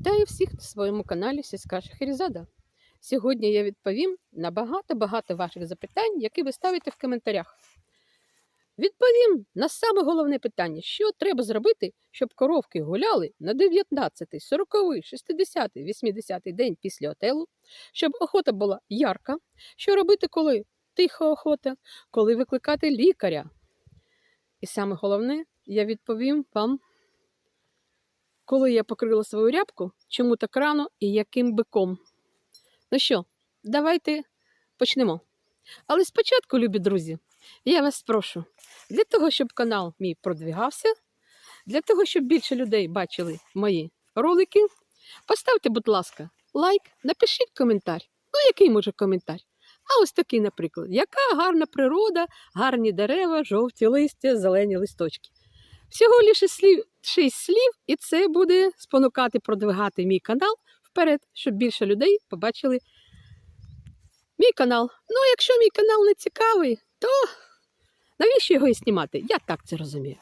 Вітаю всіх на своєму каналі Сільська Шахерезада. Сьогодні я відповім на багато-багато ваших запитань, які ви ставите в коментарях. Відповім на саме головне питання, що треба зробити, щоб коровки гуляли на 19, 40, 60, 80 день після отелу, щоб охота була ярка. Що робити, коли тиха охота, коли викликати лікаря. І саме головне, я відповім вам коли я покрила свою рябку, чому так рано і яким биком. Ну що, давайте почнемо. Але спочатку, любі друзі, я вас прошу, для того, щоб канал мій продвігався, для того, щоб більше людей бачили мої ролики, поставте, будь ласка, лайк, напишіть коментар. Ну, який може коментар? А ось такий, наприклад, яка гарна природа, гарні дерева, жовті листя, зелені листочки. Всього лише слів, шість слів, і це буде спонукати продвигати мій канал вперед, щоб більше людей побачили мій канал. Ну, якщо мій канал не цікавий, то навіщо його і знімати? Я так це розумію.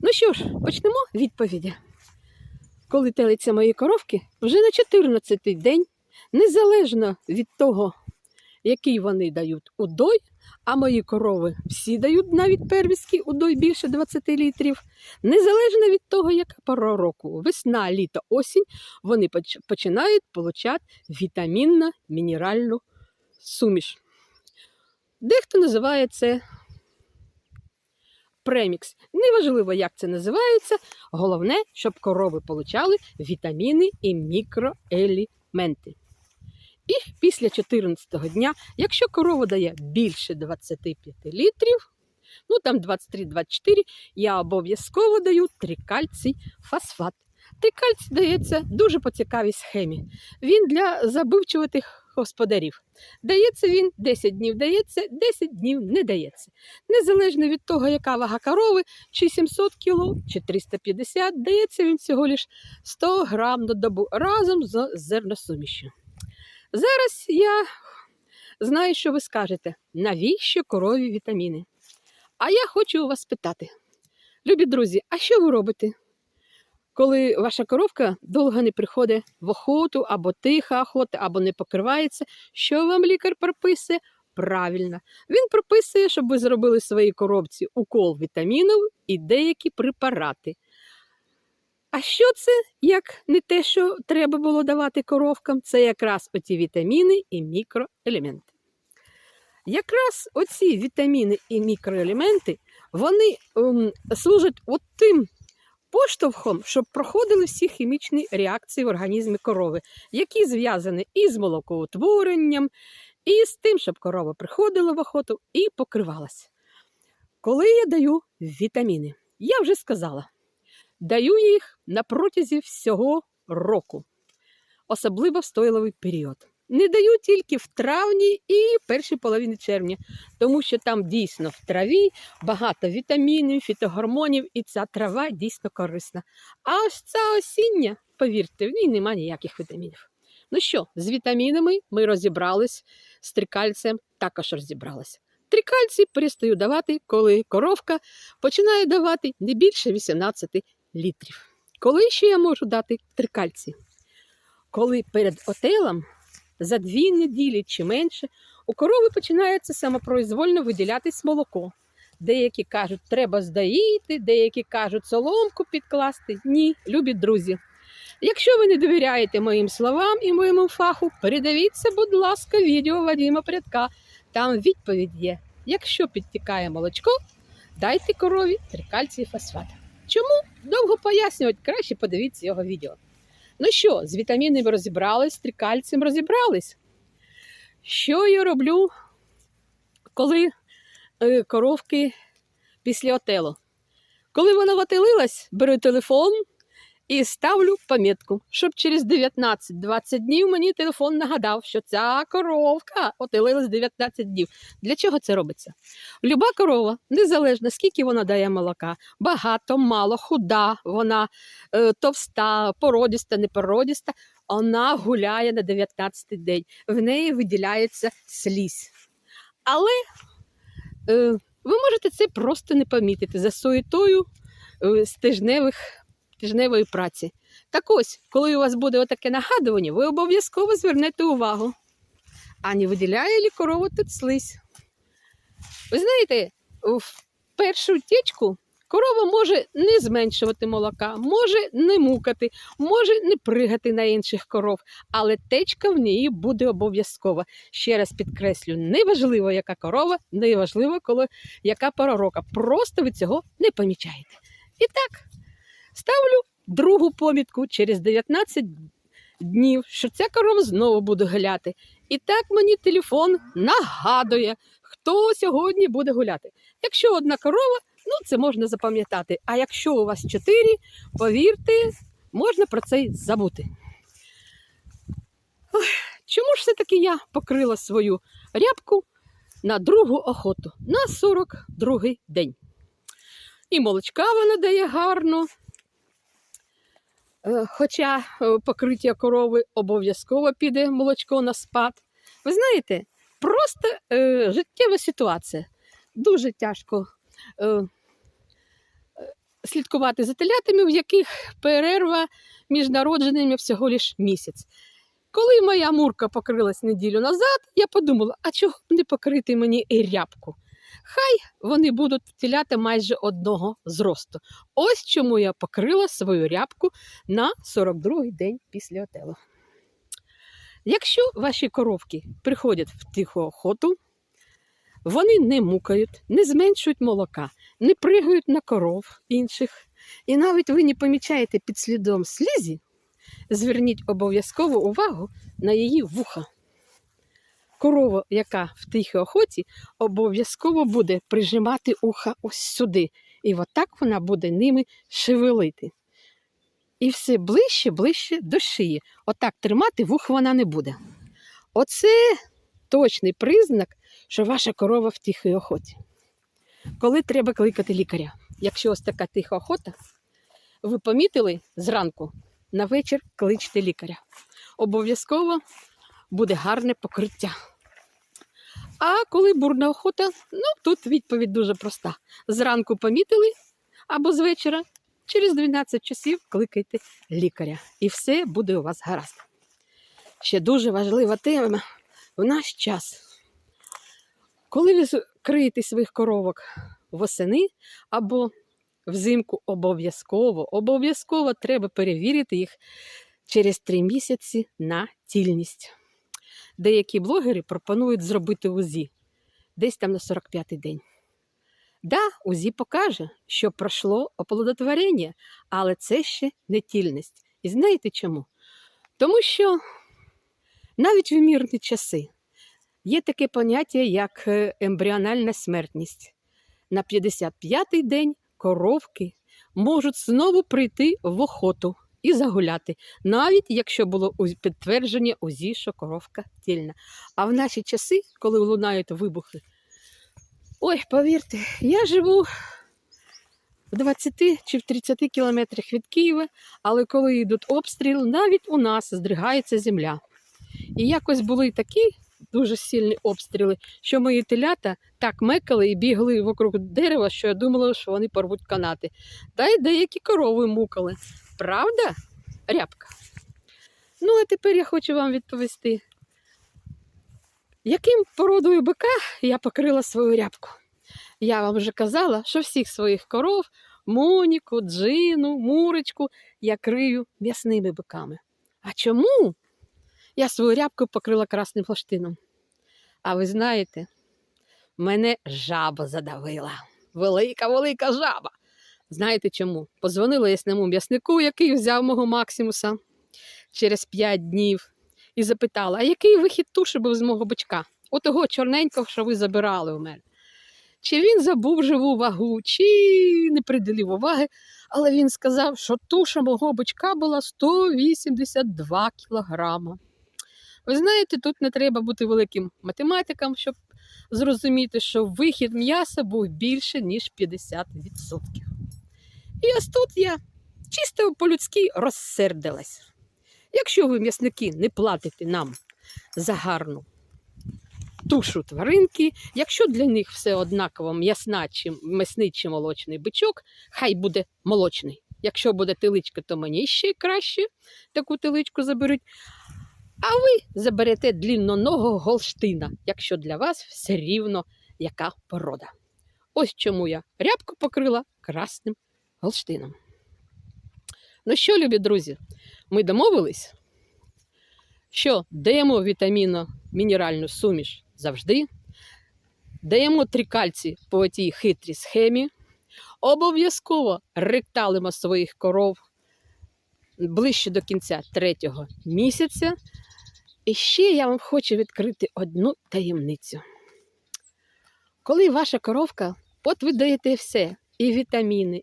Ну що ж, почнемо відповіді. Коли телиться мої коровки, вже на 14-й день, незалежно від того, який вони дають удой, а мої корови всі дають навіть первістки удой більше 20 літрів. Незалежно від того, яка пора року, весна, літо, осінь, вони починають получати вітамінно-мінеральну суміш. Дехто називає це премікс. Неважливо, як це називається. Головне, щоб корови получали вітаміни і мікроелементи. І після 14-го дня, якщо корова дає більше 25 літрів, ну там 23-24, я обов'язково даю трикальцій фосфат. Трикальцій дається дуже по цікавій схемі. Він для забивчуватих господарів. Дається він 10 днів дається, 10 днів не дається. Незалежно від того, яка вага корови, чи 700 кг, чи 350, дається він всього лиш 100 грам на добу разом з зерносумішю. Зараз я знаю, що ви скажете, навіщо корові вітаміни? А я хочу у вас спитати, любі друзі, а що ви робите? Коли ваша коровка довго не приходить в охоту, або тиха охота, або не покривається, що вам лікар прописує? Правильно, він прописує, щоб ви зробили своїй коробці укол вітамінів і деякі препарати. А що це, як не те, що треба було давати коровкам? Це якраз оці вітаміни і мікроелементи. Якраз оці вітаміни і мікроелементи вони ем, служать от тим поштовхом, щоб проходили всі хімічні реакції в організмі корови, які зв'язані і з молокоутворенням, і з тим, щоб корова приходила в охоту і покривалася. Коли я даю вітаміни, я вже сказала, даю їх на протязі всього року, особливо в стойловий період. Не даю тільки в травні і першій половині червня, тому що там дійсно в траві багато вітамінів, фітогормонів, і ця трава дійсно корисна. А ось ця осіння, повірте, в ній немає ніяких вітамінів. Ну що, з вітамінами ми розібрались, з трикальцем також розібралися. Трикальці перестаю давати, коли коровка починає давати не більше 18 літрів. Коли ще я можу дати трикальці? Коли перед отелом за дві неділі чи менше у корови починається самопроізвольно виділятись молоко. Деякі кажуть, треба здаїти, деякі кажуть, соломку підкласти. Ні, любі друзі. Якщо ви не довіряєте моїм словам і моєму фаху, передивіться, будь ласка, відео Вадима Прядка. Там відповідь є. Якщо підтікає молочко, дайте корові трикальцій фосфат. Чому? Довго пояснювати, краще подивіться його відео. Ну що, з вітамінами розібрались, з трикальцем розібрались. Що я роблю, коли е, коровки після отелу? Коли вона отелилась, беру телефон і ставлю пам'ятку, щоб через 19-20 днів мені телефон нагадав, що ця коровка отелилась 19 днів. Для чого це робиться? Люба корова, незалежно скільки вона дає молока, багато, мало, худа, вона е, товста, породіста, непородіста, вона гуляє на 19-й день. В неї виділяється слізь. Але е, ви можете це просто не помітити за суєтою е, тижневої праці. Так ось, коли у вас буде отаке нагадування, ви обов'язково звернете увагу. А не виділяє лі корова тут слизь. Ви знаєте, в першу тічку корова може не зменшувати молока, може не мукати, може не пригати на інших коров, але течка в ній буде обов'язкова. Ще раз підкреслю, неважливо, яка корова, неважливо, коли яка пора року. Просто ви цього не помічаєте. І так, ставлю другу помітку через 19 днів, що ця корова знову буде гуляти. І так мені телефон нагадує, хто сьогодні буде гуляти. Якщо одна корова, ну це можна запам'ятати. А якщо у вас чотири, повірте, можна про це й забути. Ой, чому ж все-таки я покрила свою рябку на другу охоту на 42-й день? І молочка вона дає гарно. Е, Хоча е, покриття корови обов'язково піде молочко на спад. Ви знаєте, просто е, життєва ситуація. Дуже тяжко е, е, слідкувати за телятами, в яких перерва між народженнями всього лиш місяць. Коли моя мурка покрилась неділю назад, я подумала, а чого б не покрити мені і рябку? Хай вони будуть телята майже одного зросту. Ось чому я покрила свою рябку на 42-й день після отелу. Якщо ваші коровки приходять в тиху охоту, вони не мукають, не зменшують молока, не пригають на коров інших, і навіть ви не помічаєте під слідом слізі, зверніть обов'язково увагу на її вуха. Корова, яка в тихій охоті, обов'язково буде прижимати уха ось сюди, і отак вона буде ними шевелити. І все ближче, ближче до шиї. Отак тримати вух вона не буде. Оце точний признак, що ваша корова в тихій охоті. Коли треба кликати лікаря? Якщо ось така тиха охота, ви помітили зранку, на вечір кличте лікаря. Обов'язково буде гарне покриття. А коли бурна охота, ну тут відповідь дуже проста. Зранку помітили або з вечора, через 12 часів кликайте лікаря. І все буде у вас гаразд. Ще дуже важлива тема в наш час. Коли ви криєте своїх коровок восени або взимку обов'язково, обов'язково треба перевірити їх через 3 місяці на тільність. Деякі блогери пропонують зробити УЗІ десь там на 45-й день. Да, УЗІ покаже, що пройшло оплодотворення, але це ще не тільність. І знаєте чому? Тому що навіть в мирні часи є таке поняття, як е, ембріональна смертність. На 55-й день коровки можуть знову прийти в охоту і загуляти, навіть якщо було підтвердження УЗІ, що коровка тільна. А в наші часи, коли лунають вибухи, ой, повірте, я живу в 20 чи в 30 кілометрах від Києва, але коли йдуть обстріл, навіть у нас здригається земля. І якось були такі дуже сильні обстріли, що мої телята так мекали і бігли вокруг дерева, що я думала, що вони порвуть канати. Та й деякі корови мукали. Правда, рябка? Ну, а тепер я хочу вам відповісти, яким породою бика я покрила свою рябку. Я вам вже казала, що всіх своїх коров, Моніку, Джину, Мурочку я крию м'ясними биками. А чому? Я свою рябку покрила красним флаштином. А ви знаєте, мене жаба задавила. Велика, велика жаба. Знаєте чому? Позвонила ясному м'яснику, який взяв мого Максимуса через п'ять днів, і запитала, а який вихід туші був з мого бичка? Отого чорненького, що ви забирали у мене. Чи він забув живу вагу, чи не приділив уваги, але він сказав, що туша мого бичка була 182 кілограма. Ви знаєте, тут не треба бути великим математиком, щоб зрозуміти, що вихід м'яса був більше, ніж 50%. І ось тут я чисто по-людськи розсердилась. Якщо ви, м'ясники, не платите нам за гарну тушу тваринки, якщо для них все однаково м'ясна чи м'ясний чи молочний бичок, хай буде молочний. Якщо буде теличка, то мені ще краще таку теличку заберуть. А ви заберете длінноного голштина, якщо для вас все рівно яка порода. Ось чому я рябку покрила красним голштином. Ну що, любі друзі, ми домовились, що даємо вітаміно-мінеральну суміш завжди, даємо трикальці по тій хитрій схемі, обов'язково ректалимо своїх коров ближче до кінця третього місяця. І ще я вам хочу відкрити одну таємницю. Коли ваша коровка, от ви даєте все, і вітаміни,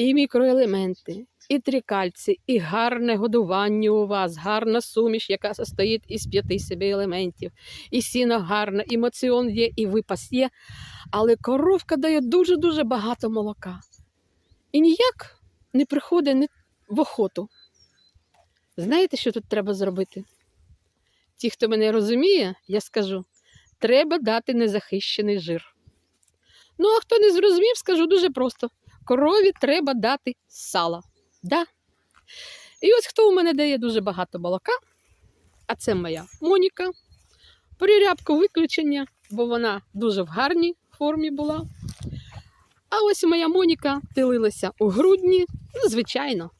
і мікроелементи, і трикальці, і гарне годування у вас, гарна суміш, яка состоїть із п'яти себе елементів, і сіно гарне, і моціон є, і випас є. Але коровка дає дуже-дуже багато молока. І ніяк не приходить в охоту. Знаєте, що тут треба зробити? Ті, хто мене розуміє, я скажу, треба дати незахищений жир. Ну, а хто не зрозумів, скажу дуже просто: корові треба дати сало. Да? І ось хто у мене дає дуже багато молока, а це моя Моніка. Прирябку виключення, бо вона дуже в гарній формі була. А ось моя Моніка тилилася у грудні, ну, звичайно.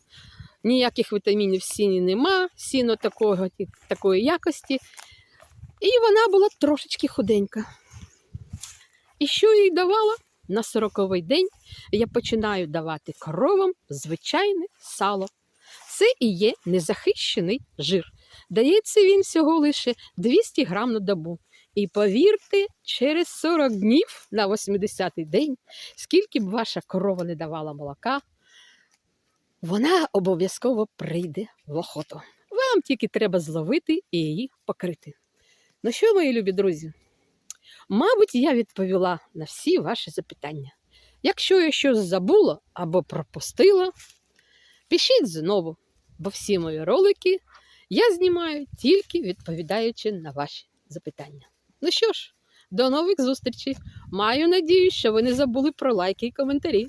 Ніяких вітамінів в сіні нема, сіно такого, такої якості. І вона була трошечки худенька. І що їй давала? На сороковий день я починаю давати коровам звичайне сало. Це і є незахищений жир. Дається він всього лише 200 грам на добу. І повірте, через 40 днів на 80-й день, скільки б ваша корова не давала молока, вона обов'язково прийде в охоту. Вам тільки треба зловити і її покрити. Ну що, мої любі друзі? Мабуть, я відповіла на всі ваші запитання. Якщо я щось забула або пропустила, пишіть знову, бо всі мої ролики я знімаю тільки відповідаючи на ваші запитання. Ну що ж, до нових зустрічей. Маю надію, що ви не забули про лайки і коментарі.